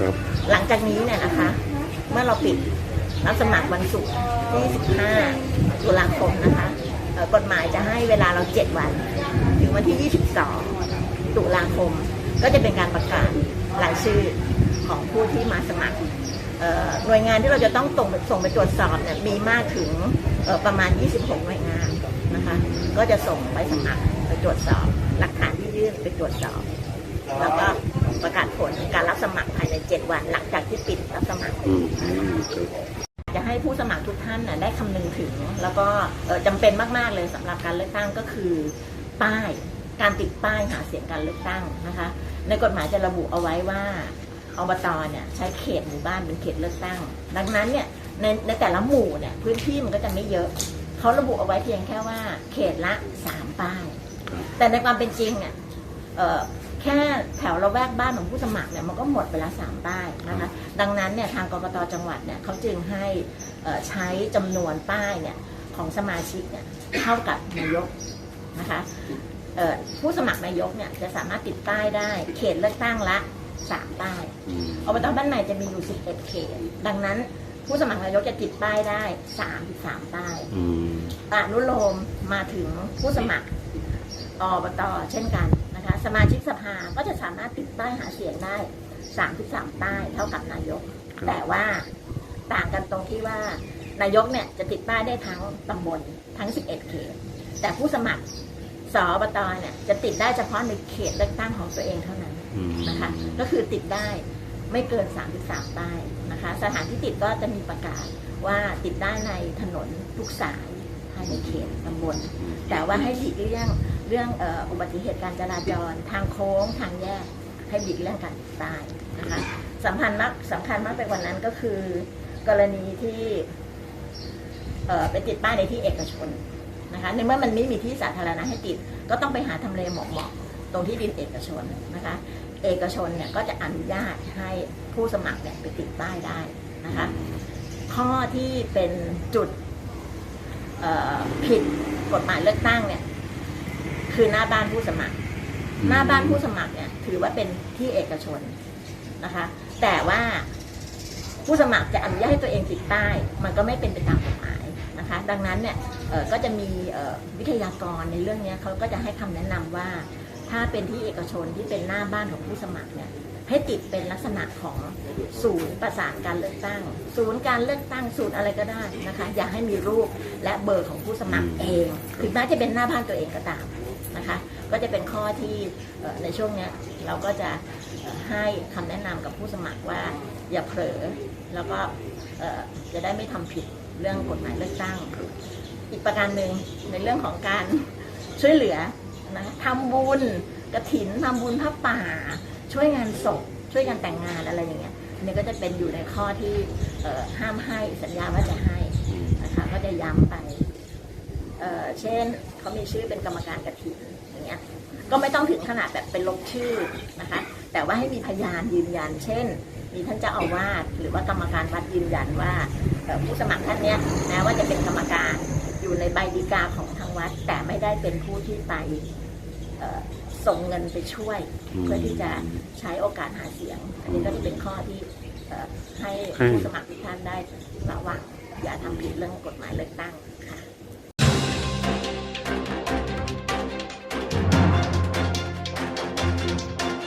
ครับหลังจากนี้เนี่ยนะคะ เมื่อเราปิดรับสมัครวันศุกร์ที่15ตุลาคมนะคะกฎหมายจะให้เวลาเรา 7 วัน ถึงวันที่ 22 ตุลาคม ก็จะเป็นการประกาศรายชื่อของผู้ที่มาสมัครหน่วยงานที่เราจะต้องส่งส่งไปตรวจสอบเนี่ยมีมากถึงประมาณ 26 หน่วยงานนะคะ ก็จะส่งไปสมัครไปตรวจสอบ หลักฐานที่ยื่นไปตรวจสอบ แล้วก็ ประกาศผลการรับสมัครภายใน 7 วัน หลังจากที่ปิดรับสมัคร อืมอืมครับจะให้ผู้สมัครทุกท่านน่ะได้คำนึงถึง แล้วก็เอ่อจำเป็นมาก ๆ เลยสำหรับการเลือกตั้งก็คือ ป้ายการติดป้ายหาเสียงการเลือกตั้งนะคะ ในกฎหมายจะระบุเอาไว้ว่าอบตเนี่ยใช้เขตหมู่บ้านเป็นเขตเลือกตั้ง ดังนั้นเนี่ยในในแต่ละหมู่เนี่ยพื้นที่มันก็จะไม่เยอะเขาระบุเอาไว้เพียงแค่ว่าเขตละสามป้าย แต่ในความเป็นจริงเนี่ยเอ่อ แค่แถวละแวกบ้านของผู้สมัครเนี่ยมันก็หมดไปแล้วสามป้ายนะคะดังนั้นเนี่ยทางกกตจังหวัดเนี่ยเขาจึงให้เอ่อใช้จำนวนป้ายเนี่ยของสมาชิกเนี่ยเท่ากับนายกนะคะเอ่อผู้สมัครนายกเนี่ยจะสามารถติดป้ายได้ เขตเลือกตั้งละสามป้ายอืมอบตบ้านใหม่จะมีอยู่11เขต ดังนั้นผู้สมัครนายกจะติดป้ายได้33ป้ายอืมอนุโลมมาถึงผู้สมัครอบตเช่นกัน นะคะ สมาชิกสภาก็จะสามารถติดป้ายหาเสียงได้33ป้ายเท่ากับนายกครับแต่ว่าต่างกันตรงที่ว่านายกเนี่ยจะติดป้ายได้ทั้งตำบลทั้ง 11 เขต แต่ผู้สมัครสอบตเนี่ยจะติดได้เฉพาะในเขตเลือกตั้งของตัวเองเท่านั้นอืมนะคะ ก็คือติดได้ไม่เกิน 33ป้ายนะคะ สถานที่ติดก็จะมีประกาศว่าติดได้ในถนนทุกสาย ภายในเขตตำบลแต่ว่าให้หลีกเลี่ยงเรื่องเอ่ออุบัติเหตุการจราจร ทางโค้งทางแยก ให้หลีกเลี่ยงการติดป้ายนะคะสำคัญมากสำคัญมากไปกว่านั้นก็คือ กรณีที่เอ่อไปติดป้ายในที่เอกชนนะคะในเมื่อมันไม่มีที่สาธารณะให้ติด ก็ต้องไปหาทำเลเหมาะๆตรงที่ดินเอกชนนะคะ เอกชนเนี่ยก็จะอนุญาตให้ผู้สมัครเนี่ยไปติดป้ายได้นะคะข้อที่เป็นจุดเอ่อ ผิดกฎหมายเลือกตั้งเนี่ย คือหน้าบ้านผู้สมัคร หน้าบ้านผู้สมัครเนี่ย ถือว่าเป็นที่เอกชนนะคะ แต่ว่าผู้สมัครจะอนุญาตให้ตัวเองติดป้าย มันก็ไม่เป็นไปตามกฎหมายนะคะ ดังนั้นเนี่ยเอ่อก็จะมีเอ่อวิทยากรในเรื่องเนี้ยเขาก็จะให้คำแนะนำว่า ถ้าเป็นที่เอกชนที่เป็นหน้าบ้านของผู้สมัครเนี่ยให้ติดเป็นลักษณะของศูนย์ประสานการเลือกตั้ง ศูนย์การเลือกตั้งศูนย์อะไรก็ได้นะคะอย่าให้มีรูปและเบอร์ของผู้สมัครเองถึงแม้จะเป็นหน้าบ้านตัวเองก็ตามนะคะก็จะเป็นข้อที่เอ่อในช่วงเนี้ยเราก็จะเอ่อให้คำแนะนำกับผู้สมัครว่าอย่าเผลอแล้วก็เอ่อจะได้ไม่ทำผิดเรื่องกฎหมายเลือกตั้ง อีกประการหนึ่งในเรื่องของการช่วยเหลือ นะทำบุญกระถินทำบุญพระป่า ช่วยงานศพช่วยงานแต่งงานอะไรอย่างเงี้ยอันนี้ก็จะเป็นอยู่ในข้อที่เออห้ามให้สัญญาว่าจะให้นะคะก็จะย้ำไปเออเช่นเขามีชื่อเป็นกรรมการกระถินอย่างเงี้ยก็ไม่ต้องถึงขนาดแบบเป็นลบชื่อนะคะ แต่ว่าให้มีพยานยืนยัน เช่น มีท่านเจ้าอาวาสหรือว่ากรรมการวัดยืนยันว่าผู้สมัครท่านเนี้ยแม้ว่าจะเป็นกรรมการอยู่ในใบดีกาของทางวัด แต่ไม่ได้เป็นผู้ที่ไป ส่งเงินไปช่วยอืมเพื่อที่จะใช้โอกาสหาเสียง อันนี้ก็จะเป็นข้อที่เอ่อให้ให้ผู้สมัครทุกท่านได้ระวังอย่าทำผิดเรื่องกฎหมายเลือกตั้งค่ะ